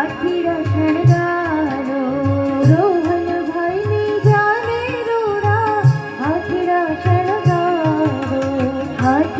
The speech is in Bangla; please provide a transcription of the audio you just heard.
পাখিরা খেন গালো রোহন ভাই জানে রোড়া পাখিরা খেন গালো হাত